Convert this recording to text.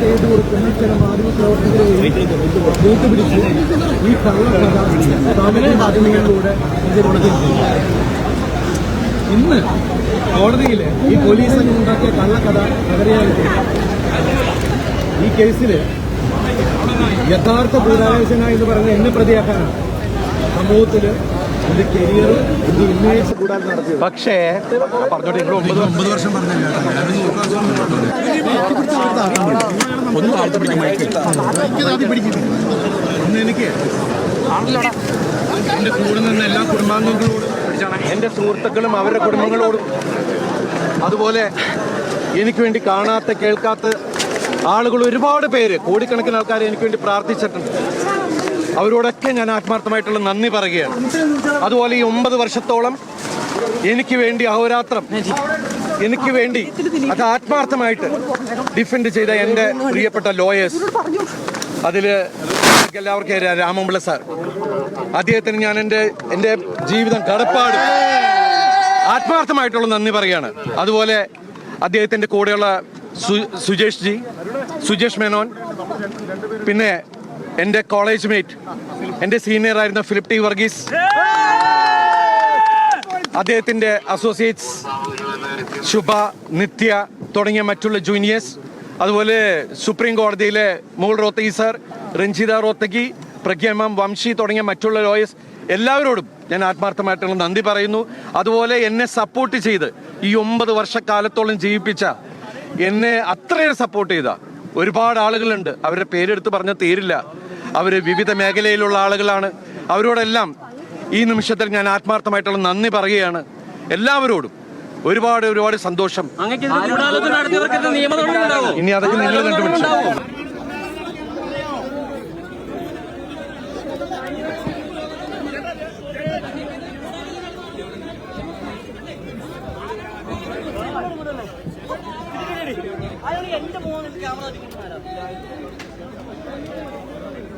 ചെയ്ത് കൊടുക്കുന്ന ചില മാധ്യമ പ്രവർത്തകരെ കൂട്ടുപിടിച്ച് ഈ സാമൂഹ്യ മാധ്യമങ്ങളിലൂടെ. ഇന്ന് കോടതിയിൽ ഈ പോലീസ് ഉണ്ടാക്കിയ കള്ളക്കഥ പകരയായിട്ട് ഈ കേസിൽ യഥാർത്ഥ ഭൂതാലോചന എന്ന് പറഞ്ഞ എന്നെ പ്രതിയാക്കാനാണ് സമൂഹത്തിൽ പക്ഷേ പറഞ്ഞോട്ടെ ഇവിടെ ഒമ്പത് ഒമ്പത് വർഷം ഒന്ന് പിടിക്കും എന്റെ കൂടെ നിന്ന് എല്ലാ കുടുംബാംഗങ്ങളോടും എന്റെ സുഹൃത്തുക്കളും അവരുടെ കുടുംബങ്ങളോടും അതുപോലെ എനിക്ക് വേണ്ടി കാണാത്ത കേൾക്കാത്ത ആളുകൾ ഒരുപാട് പേര് കോടിക്കണക്കിന് ആൾക്കാർ എനിക്ക് വേണ്ടി പ്രാർത്ഥിച്ചിട്ടുണ്ട്. അവരോടൊക്കെ ഞാൻ ആത്മാർത്ഥമായിട്ടുള്ള നന്ദി പറയുകയാണ്. അതുപോലെ ഈ ഒമ്പത് വർഷത്തോളം എനിക്ക് വേണ്ടി അഹോരാത്രം എനിക്ക് വേണ്ടി അത് ആത്മാർത്ഥമായിട്ട് ഡിഫെൻഡ് ചെയ്ത എന്റെ പ്രിയപ്പെട്ട ലോയേഴ്സ് അതിൽ എല്ലാവർക്കും രാമപിള്ള സാർ അദ്ദേഹത്തിന് ഞാൻ എന്റെ എന്റെ ജീവിതം കടപ്പാട്. ആത്മാർത്ഥമായിട്ടുള്ള നന്ദി പറയുകയാണ്. അതുപോലെ അദ്ദേഹത്തിന്റെ കൂടെയുള്ള സുജേഷ് ജി സുജേഷ് മേനോൻ പിന്നെ എന്റെ കോളേജ് മേറ്റ് എന്റെ സീനിയർ ആയിരുന്ന ഫിലിപ്പ് ടി വർഗീസ്. അദ്ദേഹത്തിന്റെ അസോസിയേറ്റ്സ് ശുഭ നിത്യ തുടങ്ങിയ മറ്റുള്ള ജൂനിയേഴ്സ് അതുപോലെ സുപ്രീം കോടതിയിലെ മുകൾ റോത്തഗി സർ രഞ്ജിത റോത്തഗി പ്രഖ്യാമം വംശി തുടങ്ങിയ മറ്റുള്ള ലോയേഴ്സ് എല്ലാവരോടും ഞാൻ ആത്മാർത്ഥമായിട്ടുള്ള നന്ദി പറയുന്നു. അതുപോലെ എന്നെ സപ്പോർട്ട് ചെയ്ത് ഈ ഒമ്പത് വർഷക്കാലത്തോളം ജീവിപ്പിച്ച എന്നെ അത്രയേറെ സപ്പോർട്ട് ചെയ്ത ഒരുപാട് ആളുകളുണ്ട്. അവരുടെ പേരെടുത്ത് പറഞ്ഞ തീരില്ല. അവർ വിവിധ മേഖലയിലുള്ള ആളുകളാണ്. അവരോടെല്ലാം ഈ നിമിഷത്തിൽ ഞാൻ ആത്മാർത്ഥമായിട്ടുള്ള നന്ദി പറയുകയാണ്. എല്ലാവരോടും ഒരുപാട് ഒരുപാട് സന്തോഷം. ഇനി അതൊക്കെ നിങ്ങൾ കണ്ടുപിടിച്ചു. എന്റെ മോൻ ക്യാമറ